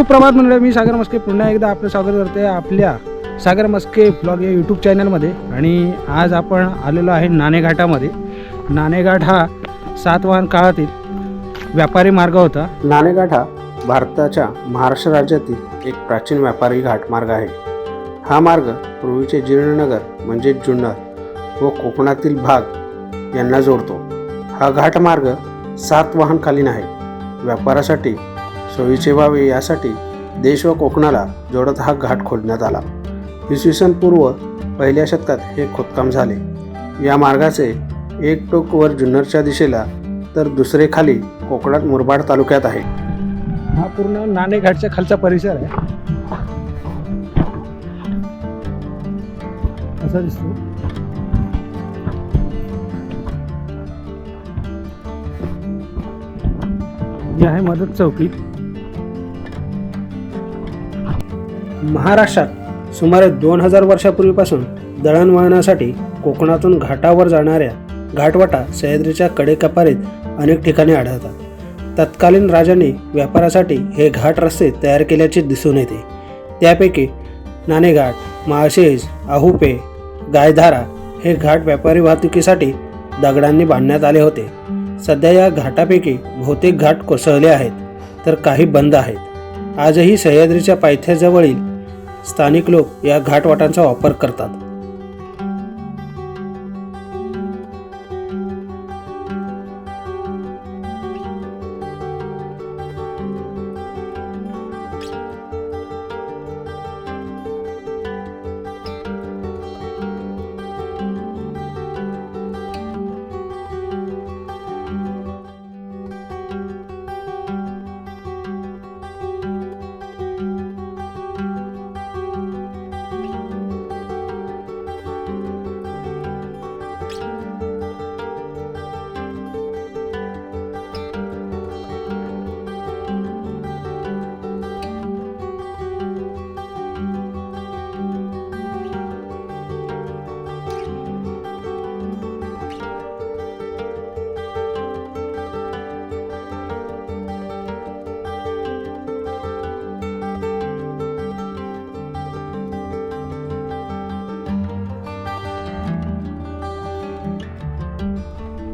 सुप्रभात मंडळ मी सागर मस्के. पुन्हा एकदा आपलं स्वागत करते आपल्या सागर मस्के ब्लॉग या यूट्यूब चॅनलमध्ये आणि आज आपण आलेलो आहे नाणेघाटामध्ये. नाणेघाट हा सातवाहन काळातील व्यापारी मार्ग होता. नाणेघाट हा भारताच्या महाराष्ट्र राज्यातील एक प्राचीन व्यापारी घाट मार्ग आहे. हा मार्ग पूर्वीचे जीर्णनगर म्हणजे जुन्नर व कोकणातील भाग यांना जोडतो. हा घाटमार्ग सातवाहनकालीन आहे. व्यापारासाठी सोयीचे व्हावे यासाठी देश व कोकणाला जोडत हा घाट खोदण्यात आला. इसवी सन पूर्व पहिल्या शतकात हे खोदकाम झाले. या मार्गाचे एक टोक वर जुन्नरच्या दिशेला तर दुसरे खाली कोकणात मुरबाड तालुक्यात आहे. हा पूर्ण नाणेघाटच्या खालचा परिसर आहे. असा दिसतो. ही आहे मदत चौकी. महाराष्ट्रात सुमारे दोन हजार वर्षापूर्वीपासून दळणवळणासाठी कोकणातून घाटावर जाणाऱ्या घाटवाटा सह्याद्रीच्या कडेकपारीत अनेक ठिकाणी आढळतात. तत्कालीन राजांनी व्यापारासाठी हे घाट रस्ते तयार केल्याचे दिसून येते. त्यापैकी नाणेघाट माळशेज आहुपे गायधारा हे घाट व्यापारी वाहतुकीसाठी दगडांनी बांधण्यात आले होते. सध्या या घाटापैकी बहुतेक घाट कोसळले आहेत तर काही बंद आहेत. आजही सह्याद्रीच्या पायथ्याजवळील स्थानिक लोक या घाटवाटांचा वापर करतात.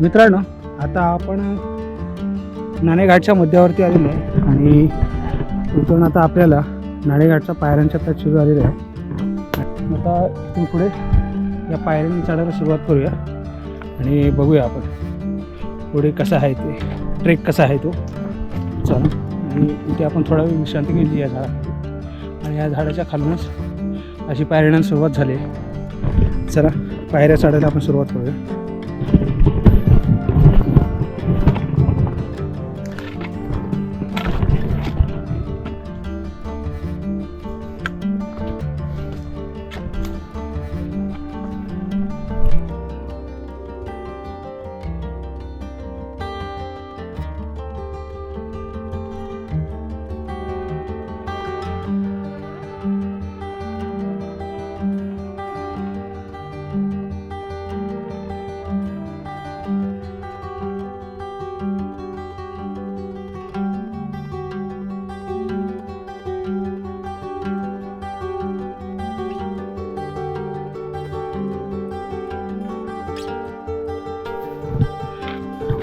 मित्रांनो आता आपण नाणेघाटच्या मध्यावरती आलेलो आहे आणि इथून आता आपल्याला नाणेघाटच्या पायऱ्यांच्या टच सुरू झालेलं आहे. आता इथून पुढे या पायऱ्यांनी चढायला सुरुवात करूया आणि बघूया आपण पुढे कसं आहे ते. ट्रेक कसा आहे तो. चला. आणि इथे आपण थोडा वेळ विश्रांती घेतली या झाडाखाली आणि या झाडाच्या खालूनच अशी पायऱ्यांना सुरुवात झाली चला पायऱ्या चढायला आपण सुरुवात करूया.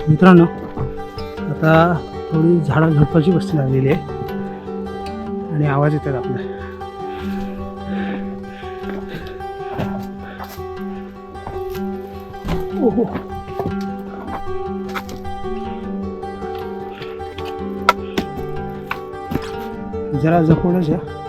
मित्रांनो आता थोडी झाडं झुडपाची वस्ती लागलेली आहे. आणि आवाज येतात आपला. ओहो. जरा जपूनच या.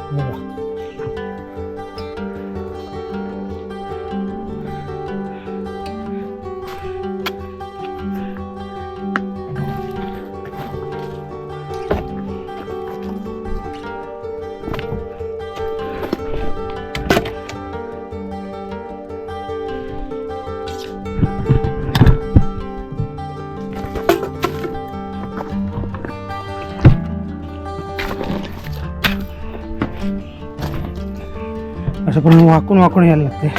पण वाकून वाकून यायला लागते.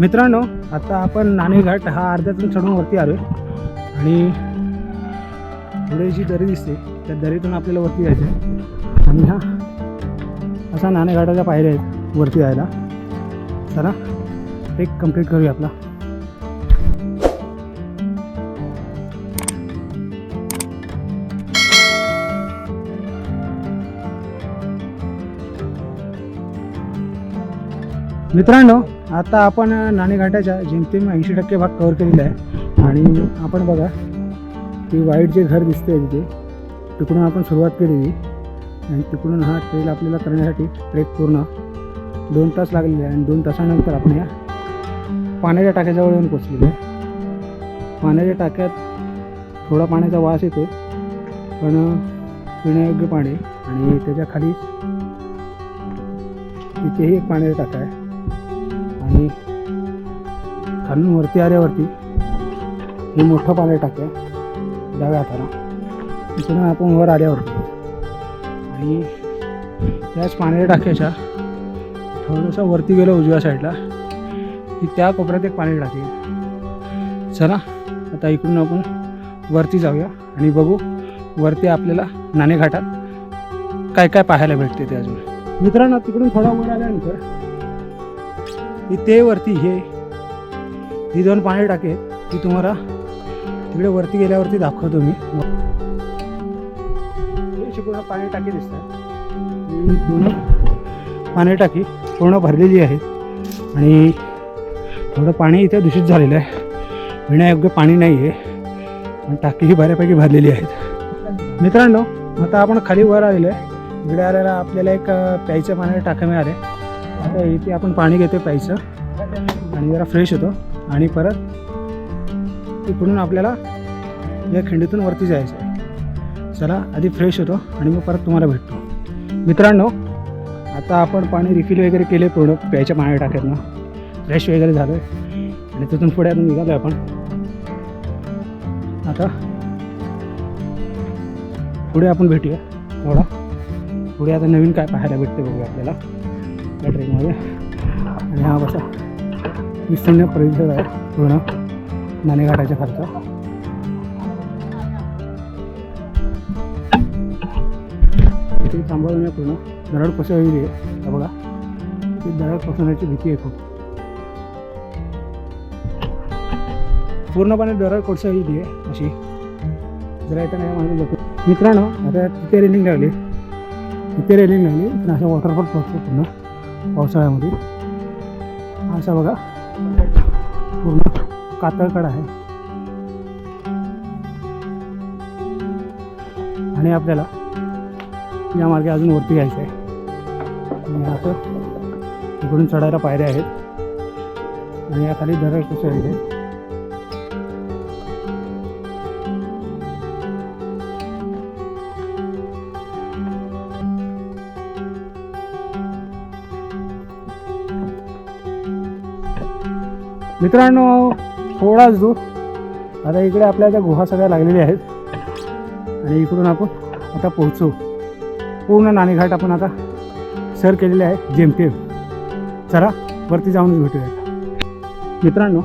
मित्रांनो आता आपण नाणेघाट हा अर्ध्यातून चढून वरती आलो आणि पुढे जी दरी दिसते त्या दरीतून आपल्याला वरती जायचं आहे. आणि हा असा नाणेघाटाच्या पायऱ्या आहेत वरती जायला चला एक कंप्लीट करूया आपला. मित्रांनो आता आपण नाणेघाटाच्या जेमतेम ऐंशी टक्के भाग कव्हर केलेला आहे. आणि आपण बघा ती वाईट जे घर दिसते तिथे तिकडून आपण सुरुवात केलेली. आणि तिकडून हा ट्रेल आपल्याला करण्यासाठी ट्रेक पूर्ण दोन तास लागलेले आहे. आणि दोन तासानंतर आपण या पाण्याच्या टाक्याजवळ येऊन पोचलेलो आहे. पाण्याच्या टाक्यात थोडा पाण्याचा वास येतो पण पिण्यायोग्य पाणी आणि त्याच्याखाली तिथेही एक पाण्याचा टाका आहे. आणि खालून वरती आल्यावरती हे मोठं पाणी टाक्या. डाव्या हाताला. तिकडून आपण वर आल्यावरती आणि त्याच पाणी टाक्याच्या थोडंसं वरती गेलं उजव्या साईडला. की त्या कोपऱ्यात एक पाणी टाकेल चला आता इकडून आपण वरती जाऊया. आणि बघू वरती आपल्याला नाणेघाटात काय काय पाहायला भेटते ते अजून. मित्रांनो तिकडून थोडा वर आल्यानंतर इथे वरती हे. ही दोन पाणी टाके ती तुम्हाला तिकडे वरती गेल्यावरती दाखवतो मी. पूर्ण पाणी टाकी दिसतात. पूर्ण पाणी टाकी पूर्ण भरलेली आहे आणि थोडं पाणी इथे दूषित झालेलं आहे. पिण्यायोग्य पाणी नाही आहे पण टाकी ही बऱ्यापैकी भरलेली आहेत. मित्रांनो आता आपण खाली वर आलेलो आहे. इकडे आलेला आपल्याला एक प्यायचं प्यायच्या टाकं टाका मिळाले आता इथे आपण पाणी घेतो प्यायचं. आणि जरा फ्रेश होतो. आणि परत इकडून आपल्याला या खिंडीतून वरती जायचं आहे. चला आधी फ्रेश होतो आणि मग परत तुम्हाला भेटतो. मित्रांनो आता आपण पाणी रिफिल वगैरे केले पूर्ण प्यायच्या पाण्याच्या ना फ्रेश वगैरे झालं आहे आणि तिथून पुढे आपण निघालो आपण. आता पुढे आपण भेटूया. थोडा. पुढे आता नवीन काय पाहायला भेटते बघूया आपल्याला. त्या ट्रेकमध्ये आणि हा बसा. विस्तीर्ण परिसर आहे पूर्ण. नाणेघाटाच्या खालचा. इथे थांबवून या पूर्ण. दरड कोसळलेली आहे. हा बघा. ती दरड कोसळण्याची भीती आहे खूप. पूर्णपणे दरड कोसळलेली आहे अशी. जरा इथं नाही मागे बघू. मित्रांनो आता तिथे रेलिंग लागली. तिथे रेलिंग लागली. पण असं वॉटरफॉल पोहोचतो पूर्ण. पावसाळ्यामध्ये. असा बघा पूर्ण कातळकड आहे. आणि आपल्याला या मार्गे अजून वरती यायचं आहे. आणि आता इकडून चढायला पायऱ्या आहेत. आणि या खाली दरड कसं आहे मित्रांनो थोडाच दूर आता इकडे आपल्या त्या गुहा सगळ्या लागलेल्या आहेत. आणि इकडून आपण आता पोहोचू. पूर्ण नाणेघाट आपण आता सर केलेले आहे जेमतेम चला वरती जाऊनच भेटूया मित्रांनो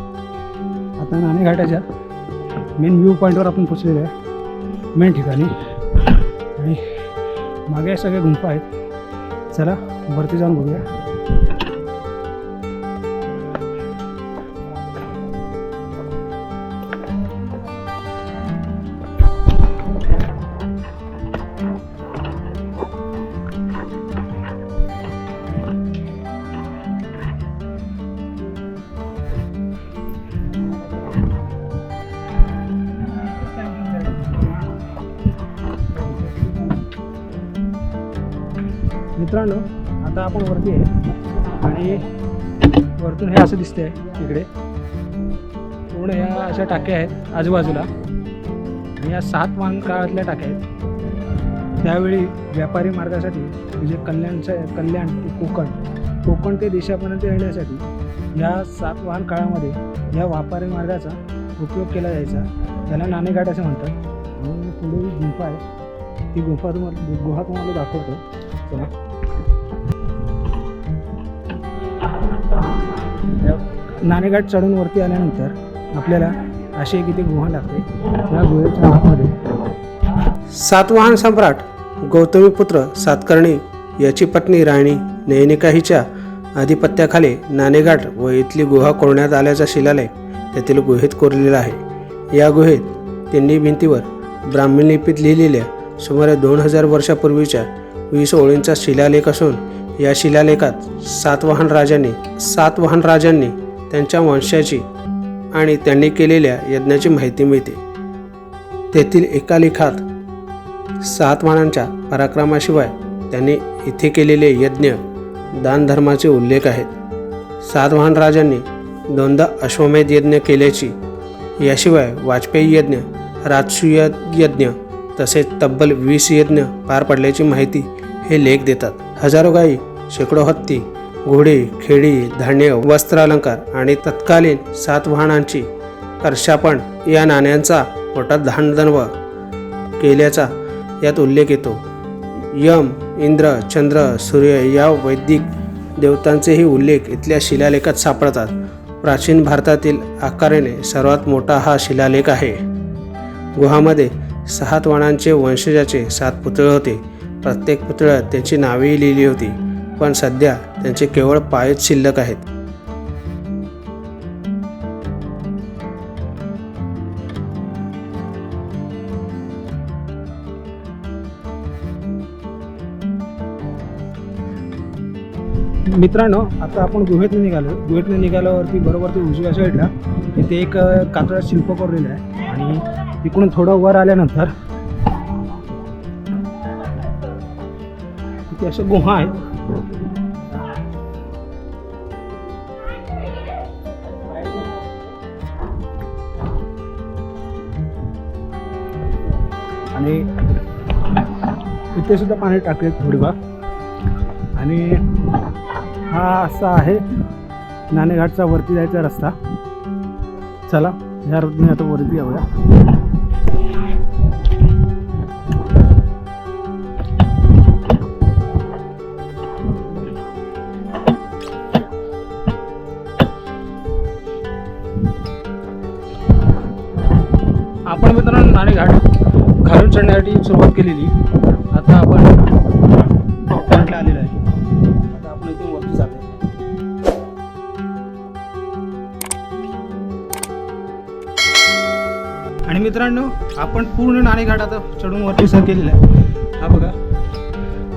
आता नाणेघाटाच्या मेन व्ह्यू पॉईंटवर आपण पोचलेलो आहे. मेन ठिकाणी. आणि मागे सगळे गुंफा आहेत. चला वरती जाऊन बघूया. मित्रांनो आता आपण वरती आहे. आणि वरतून हे असं दिसतंय इकडे. पूर्ण ह्या अशा टाक्या आहेत आजूबाजूला. आणि या सात वाहन काळातल्या टाक्या आहेत. त्यावेळी व्यापारी मार्गासाठी म्हणजे कल्याणच्या कल्याण ते कोकण कोकण ते देशापर्यंत येण्यासाठी या सात वाहन काळामध्ये या व्यापारी मार्गाचा उपयोग केला जायचा. त्याला नाणेघाट असं म्हणतात. आणि पुढे जी गुंफा आहे ती गुंफा तुम्हाला गुहा तुम्हाला दाखवतो. चला. नाणेघाट चढून वरती आल्यानंतर आपल्याला अशी एक इथे गुहा लागते. त्या गुहेच्या आतमध्ये सातवाहन सम्राट गौतमीपुत्र सातकर्णी याची पत्नी राणी नयनिका हिच्या आधिपत्याखाली नाणेघाट व इथली गुहा कोरण्यात आल्याचा शिलालेख त्यातील गुहेत कोरलेला आहे. या गुहेत त्यांनी भिंतीवर ब्राह्मी लिपीत लिहिलेल्या सुमारे दोन हजार वर्षापूर्वीच्या वीस ओळींचा शिलालेख असून या शिलालेखात सातवाहन राजांनी सातवाहन राजांनी त्यांच्या वंशाची आणि त्यांनी केलेल्या यज्ञाची माहिती मिळते. तेथील एका लेखात सातवानांच्या पराक्रमाशिवाय त्यांनी इथे केलेले यज्ञ दानधर्माचे उल्लेख आहेत. सातवाहन राजांनी दोनदा अश्वमेध यज्ञ केल्याची याशिवाय वाजपेयी यज्ञ राजसूय यज्ञ तसेच तब्बल वीस यज्ञ पार पडल्याची माहिती हे लेख देतात. हजारो गायी शेकडो हत्ती घोडी खेडी धान्य वस्त्रालंकार आणि तत्कालीन सातवाहनांची कर्षापण या नाण्यांचा मोठा धानदर्भ केल्याचा यात उल्लेख येतो. यम इंद्र चंद्र सूर्य या वैदिक देवतांचेही उल्लेख इथल्या शिलालेखात सापडतात. प्राचीन भारतातील आकाराने सर्वात मोठा हा शिलालेख आहे. गुहामध्ये सातवाहनांचे वंशजाचे सात पुतळे होते. प्रत्येक पुतळ्यात त्यांची नावेही लिहिली होती. पण सध्या त्यांचे केवळ पायच शिल्लक आहेत. मित्रांनो आता आपण गुहेतून निघालो. गुहेतून निघाल्यावरती बरोबर ते उजव्या साईडला इथे एक कातळा शिल्प कोरलेलं आहे. आणि तिकडून थोडं वर आल्यानंतर इथे अशा गुहा आहेत आणि इथेसुद्धा पाणी टाकले थोडीफार आणि हा असा आहे नाणेघाटचा वरती जायचा रस्ता. चला ह्या रोडने आता वरती जाऊया. करण्यासाठी सुरुवात केलेली. आता आपण टॉप पॉईंटला आलेलो आहे. आता आपण इथून वरती जातो आणि मित्रांनो आपण पूर्ण नाणेघाट आता चढून वरती सर केलेला आहे. हा बघा.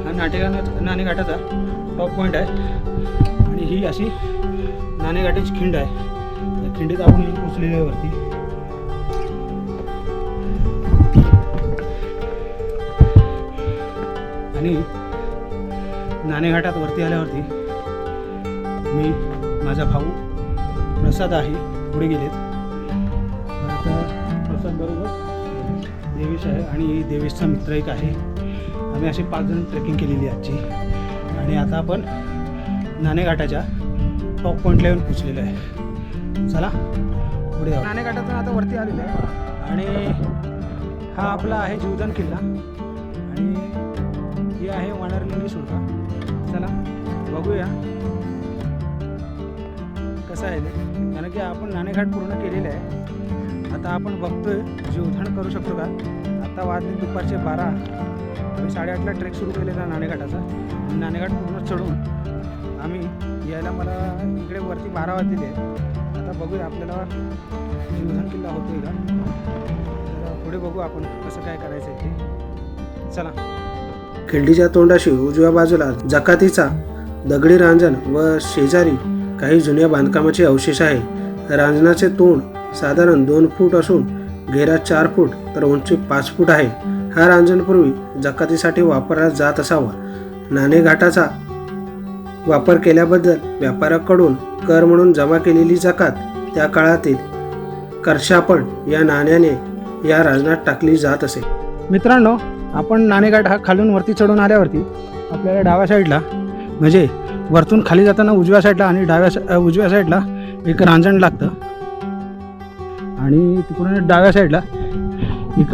हा नाटेगा नाणेघाटाचा टॉप पॉईंट आहे. आणि ही अशी नाणेघाटाची खिंड आहे. त्या खिंडीत आपण पोचलेली आहे वरती. आणि नाणेघाटात वरती आल्यावरती मी माझा भाऊ प्रसाद आहे पुढे गेलेत. प्रसाद बरोबर देवेश आहे आणि देवेशचा मित्र एक आहे. आम्ही असे पाच जण ट्रेकिंग केलेली आजची. आणि आता आपण नाणेघाटाच्या टॉप पॉईंटला येऊन पोचलेलो आहे. चला पुढे नाणेघाटातून आता वरती आलेलो आहे. आणि हा आपला आहे जीवदान किल्ला. बघूया. कसं आहे ते? कारण की आपण नाणेघाट पूर्ण केलेले आहे. आता आपण बघतोय जीवधान करू शकतो का? आता वाजले दुपारचे बारा. आम्ही साडेआठला ट्रेक सुरू केलेला नाणेघाटाचा. नाणेघाट पूर्ण चढून आम्ही यायला मला इकडे वरती बारा वाजलेले आहेत. आता बघूया आपल्याला जीवधान किल्ला होतोय का? तर पुढे बघू आपण कसं काय करायचं आहे ते. चला. खिंडीच्या तोंडाशी उजव्या बाजूला जकातीचा दगडी रांजण व शेजारी काही जुन्या बांधकामाचे अवशेष आहे. रांजणाचे तोंड साधारण दोन फूट असून घेरा चार फूट तर उंची पाच फूट आहे. हा रांजणपूर्वी जकातीसाठी वापरला जात असावा. नाणेघाटाचा वापर केल्याबद्दल व्यापाऱ्याकडून कर म्हणून जमा केलेली जकात त्या काळातील कर्षापण या नाण्याने या रांजणात टाकली जात असे. मित्रांनो आपण नाणेघाट हा खालून वरती चढून आल्यावरती आपल्याला डाव्या साईडला म्हणजे वरतून खाली जाताना उजव्या साईडला आणि डाव्या सा- उजव्या साईडला एक रांजण लागतं. आणि तिकडून डाव्या साईडला एक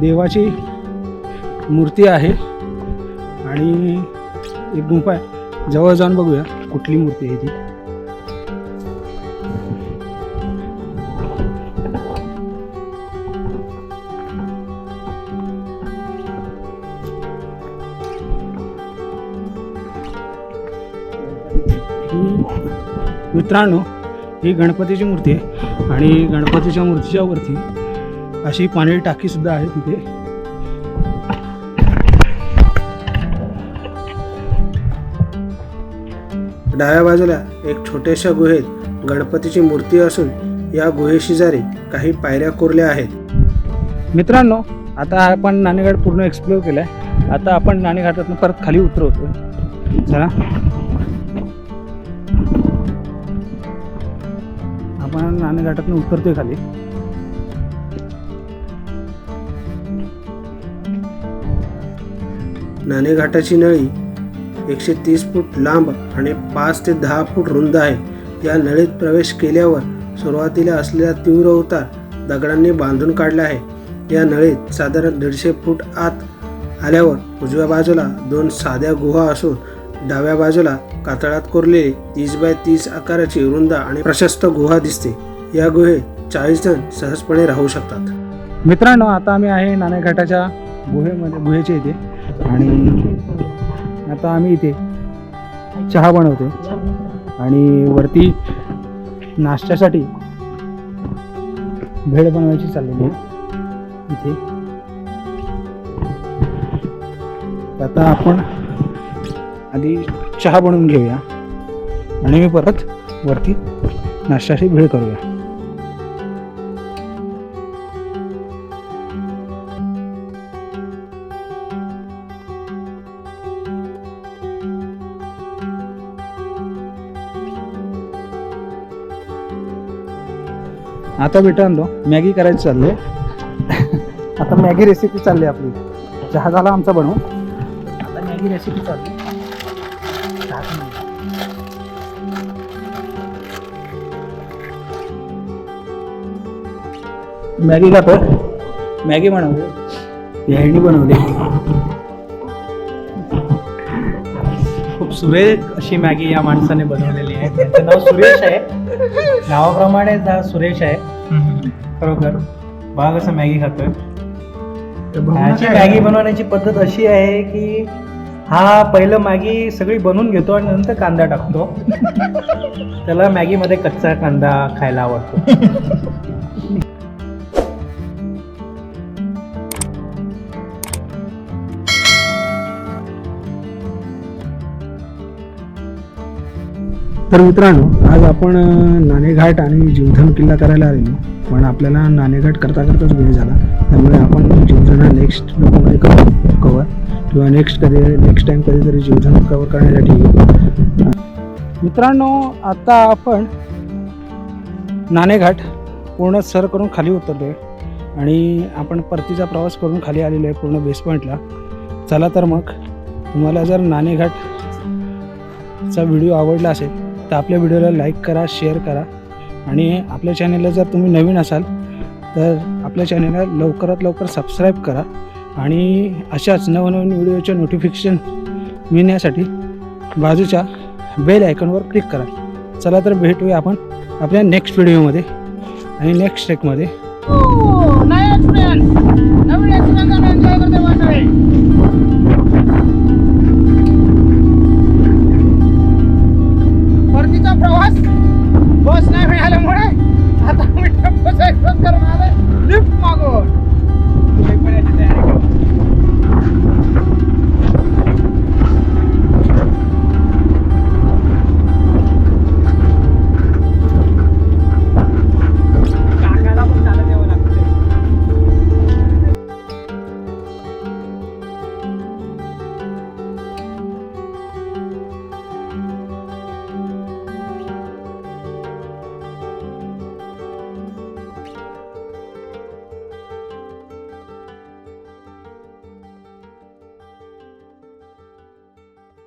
देवाची मूर्ती आहे. आणि एक गुंफा आहे. जवळ जाऊन बघूया कुठली मूर्ती आहे ती. मित्रांनो ही गणपतीची मूर्ती आहे आणि गणपतीच्या मूर्तीच्या वरती अशी पाणी टाकीसुद्धा आहे तिथे. डाव्या बाजूला एक छोट्याशा गुहेत गणपतीची मूर्ती असून या गुहेशेजारी काही पायऱ्या कोरल्या आहेत. मित्रांनो आता आपण नाणेघाट पूर्ण एक्सप्लोर केला आहे आता आपण नाणेघाटातून परत खाली उतरवतो चला. आपण नाणेघाटातून उतरतोय खाली. नाणेघाटाची नळी एकशे तीस फूट लांब आणि पाच ते दहा फूट रुंद आहे. या नळीत प्रवेश केल्यावर सुरुवातीला असलेला तीव्र उतार दगडांनी बांधून काढला आहे. या नळीत साधारण दीडशे फूट आत आल्यावर उजव्या बाजूला दोन साध्या गुहा असून डाव्या बाजूला कातळात कोरलेली तीस बाय तीस आकाराची रुंद आणि प्रशस्त गुहा दिसते. या गुहेत चाळीस जण सहजपणे राहू शकतात. मित्रांनो आता आम्ही आहे नाणेघाटाच्या गुहेमध्ये गुहेच्या इथे. आणि आता आम्ही इथे चहा बनवतो आणि वरती नाश्त्यासाठी भेळ बनवायची चाललेली आहे. इथे. आता आपण आधी चहा बनवून घेऊया. आणि मी परत वरती नाश्त्याची भेळ करूया. आता मित्रांनो मॅगी करायची चाललो आता मॅगी रेसिपी चालली आहे आपली. चहा झाला आमचा बनवू आता मॅगी रेसिपी चालली. मॅगी खातो. मॅगी बनवली. यायनी बनवली. खूप सुरेख अशी मॅगी या माणसाने बनवलेली आहे. त्याचं नाव सुरेश आहे. नावाप्रमाणे सुरेश आहे. खरोखर बघा कसं मॅगी खातोय. ह्याची मॅगी बनवण्याची पद्धत अशी आहे की हा पहिलं मॅगी सगळी बनवून घेतो आणि नंतर कांदा टाकतो. त्याला मॅगीमध्ये कच्चा कांदा खायला आवडतो. तर मित्रांनो आज आपण नाणेघाट आणि जीवधन किल्ला करायला आलेलो. पण आपल्याला नाणेघाट करता करताच वेळ झाला. त्यामुळे आपण जीवधन हा नेक्स्ट लोकमध्ये करू कवर किंवा नेक्स्ट कधी नेक्स्ट टाईम कधीतरी जीवधन कवर करण्यासाठी येऊ. मित्रांनो आता आपण नाणेघाट पूर्ण सर करून खाली उतरलोय आणि आपण परतीचा प्रवास करून खाली आलेलो आहे पूर्ण बेस पॉईंटला चला तर मग तुम्हाला जर नाणेघाटचा व्हिडिओ आवडला असेल तर आपल्या व्हिडिओला लाईक करा शेअर करा. आणि आपल्या चॅनेलला जर तुम्ही नवीन असाल तर आपल्या चॅनेलला लवकरात लवकर सबस्क्राईब करा. आणि अशाच नवनवीन व्हिडिओचे नोटिफिकेशन मिळण्यासाठी बाजूच्या बेल आयकॉनवर क्लिक करा. चला तर भेटूया आपण आपल्या नेक्स्ट व्हिडिओमध्ये आणि नेक्स्ट ट्रेकमध्ये नवीन